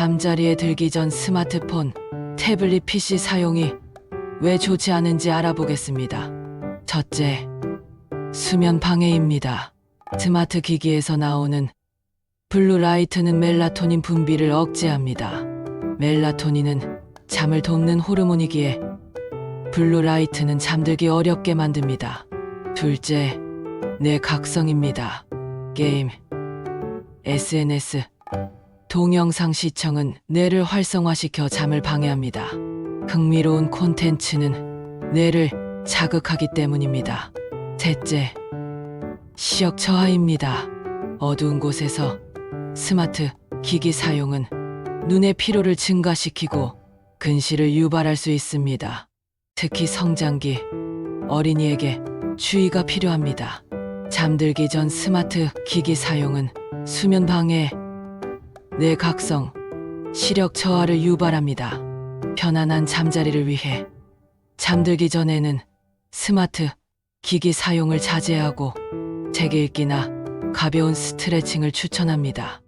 잠자리에 들기 전 스마트폰, 태블릿 PC 사용이 왜 좋지 않은지 알아보겠습니다. 첫째, 수면 방해입니다. 스마트 기기에서 나오는 블루라이트는 멜라토닌 분비를 억제합니다. 멜라토닌은 잠을 돋는 호르몬이기에 블루라이트는 잠들기 어렵게 만듭니다. 둘째, 뇌 각성입니다. 게임, SNS, 동영상 시청은 뇌를 활성화시켜 잠을 방해합니다. 흥미로운 콘텐츠는 뇌를 자극하기 때문입니다. 셋째, 시력 저하입니다. 어두운 곳에서 스마트 기기 사용은 눈의 피로를 증가시키고 근시를 유발할 수 있습니다. 특히 성장기 어린이에게 주의가 필요합니다. 잠들기 전 스마트 기기 사용은 수면 방해, 뇌 각성, 시력 저하를 유발합니다. 편안한 잠자리를 위해 잠들기 전에는 스마트 기기 사용을 자제하고 책 읽기나 가벼운 스트레칭을 추천합니다.